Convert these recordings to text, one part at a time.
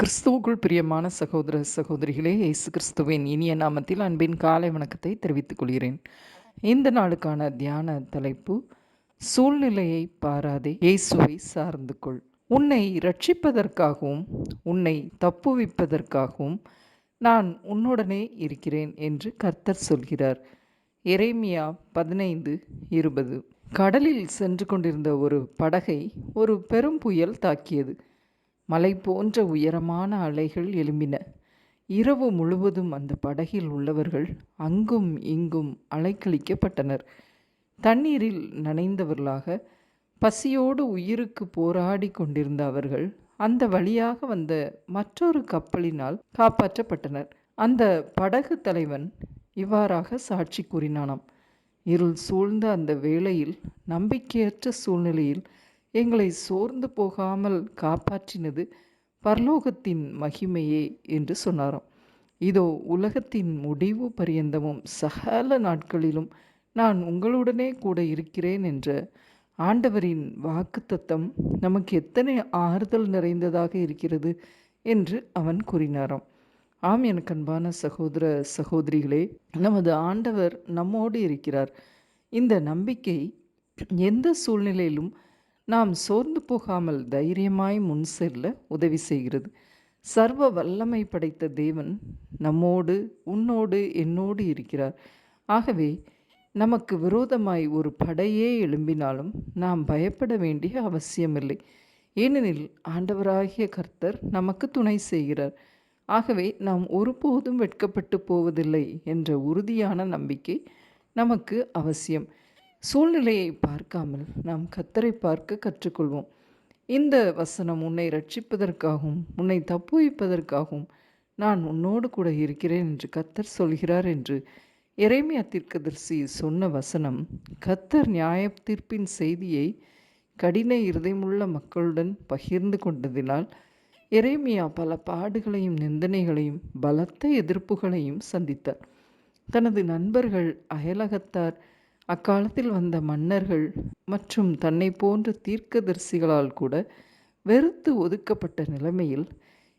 கிறிஸ்துவுக்குள் பிரியமான சகோதர சகோதரிகளே இயேசு கிறிஸ்துவின் இனிய நாமத்தில் அன்பின் காலை வணக்கத்தை தெரிவித்துக் கொள்கிறேன். இந்த நாளுக்கான தியான தலைப்பு சூழ்நிலையை பாராதே இயேசுவை சார்ந்து கொள். உன்னை ரட்சிப்பதற்காகவும் உன்னை தப்புவிப்பதற்காகவும் நான் உன்னுடனே இருக்கிறேன் என்று கர்த்தர் சொல்கிறார். எரேமியா பதினைந்து இருபது. கடலில் சென்று கொண்டிருந்த ஒரு படகை ஒரு பெரும் புயல் தாக்கியது. மலை போன்ற உயரமான அலைகள் எழும்பின. இரவு முழுவதும் அந்த படகில் உள்ளவர்கள் அங்கும் இங்கும் அலைக்கழிக்கப்பட்டனர். தண்ணீரில் நனைந்தவர்களாக பசியோடு உயிருக்கு போராடி கொண்டிருந்த அவர்கள் அந்த வழியாக வந்த மற்றொரு கப்பலினால் காப்பாற்றப்பட்டனர். அந்த படகு தலைவன் இவ்வாறாக சாட்சி கூறினானாம். இருள் சூழ்ந்த அந்த வேளையில் நம்பிக்கையற்ற சூழ்நிலையில் எங்களை சோர்ந்து போகாமல் காப்பாற்றினது பரலோகத்தின் மகிமையே என்று சொன்னாராம். இதோ உலகத்தின் முடிவு பரியந்தமும் சகல நாட்களிலும் நான் உங்களுடனே கூட இருக்கிறேன் என்ற ஆண்டவரின் வாக்குத்தத்தம் நமக்கு எத்தனை ஆறுதல் நிறைந்ததாக இருக்கிறது என்று அவன் கூறினாராம். ஆம் எனக்கு அன்பான சகோதர சகோதரிகளே நமது ஆண்டவர் நம்மோடு இருக்கிறார். இந்த நம்பிக்கை எந்த சூழ்நிலையிலும் நாம் சோர்ந்து போகாமல் தைரியமாய் முன் செல்ல உதவி செய்கிறது. சர்வ வல்லமை படைத்த தேவன் நம்மோடு உன்னோடு என்னோடு இருக்கிறார். ஆகவே நமக்கு விரோதமாய் ஒரு படையே எழும்பினாலும் நாம் பயப்பட வேண்டிய அவசியமில்லை. ஏனெனில் ஆண்டவராகிய கர்த்தர் நமக்கு துணை செய்கிறார். ஆகவே நாம் ஒருபோதும் வெட்கப்பட்டு போவதில்லை என்ற உறுதியான நம்பிக்கை நமக்கு அவசியம். சூழ்நிலையை பார்க்காமல் நாம் கத்தரை பார்க்க கற்றுக்கொள்வோம். இந்த வசனம் உன்னை ரட்சிப்பதற்காகவும் உன்னை தப்புவிப்பதற்காகவும் நான் உன்னோடு கூட இருக்கிறேன் என்று கத்தர் சொல்கிறார் என்று இறைமையா தீர்க்கதரிசி சொன்ன வசனம் கத்தர் நியாய தீர்ப்பின் செய்தியை கடின இருதயமுள்ள மக்களுடன் பகிர்ந்து கொண்டதினால் எரேமியா பல பாடுகளையும் நிந்தனைகளையும் பலத்த எதிர்ப்புகளையும் சந்தித்தார். தனது நண்பர்கள் அயலகத்தார் அக்காலத்தில் வந்த மன்னர்கள் மற்றும் தன்னை போன்ற தீர்க்கதரிசிகளால் கூட வெறுத்து ஒதுக்கப்பட்ட நிலைமையில்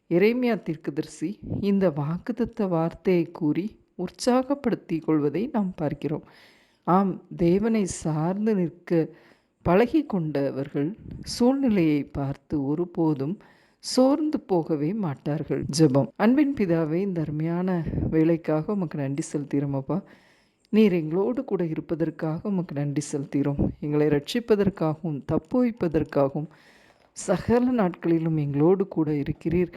இறைமையா தீர்க்கதரிசி இந்த வாக்குதத்த வார்த்தையை கூறி உற்சாகப்படுத்தி கொள்வதை நாம் பார்க்கிறோம். ஆம் தேவனை சார்ந்து நிற்க பழகி கொண்டவர்கள் சூழ்நிலையை பார்த்து ஒருபோதும் சோர்ந்து போகவே மாட்டார்கள். ஜெபம். அன்பின் பிதாவே இந்த அருமையான வேலைக்காக உமக்கு நன்றி செலுத்திறோமப்பா நீர் எங்களோடு கூட இருப்பதற்காக உமக்கு நன்றி செலுத்துகிறோம். எங்களை ரட்சிப்பதற்காகவும் தப்பு வைப்பதற்காகவும் சகல நாட்களிலும் எங்களோடு கூட இருக்கிறீர்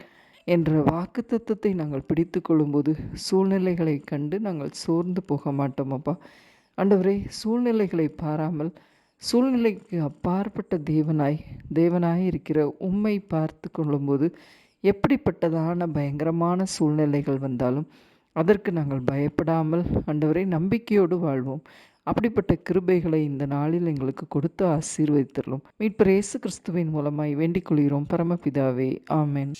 என்ற வாக்கு தத்துவத்தை நாங்கள் பிடித்து கொள்ளும்போது சூழ்நிலைகளை கண்டு நாங்கள் சோர்ந்து போக மாட்டோம் அப்பா. ஆண்டவரே சூழ்நிலைகளை பாராமல் சூழ்நிலைக்கு அப்பாற்பட்ட தேவனாய் தேவனாய் இருக்கிற உம்மை பார்த்து கொள்ளும்போது எப்படிப்பட்டதான பயங்கரமான சூழ்நிலைகள் வந்தாலும் அதற்கு நாங்கள் பயப்படாமல் ஆண்டவரை நம்பிக்கையோடு வாழ்வோம். அப்படிப்பட்ட கிருபைகளை இந்த நாளில் எங்களுக்கு கொடுத்து ஆசீர்வதித்தரலும் மீட்பர் இயேசு கிறிஸ்துவின் மூலமாய் வேண்டிக் கொள்கிறோம். பரமபிதாவே ஆமேன்.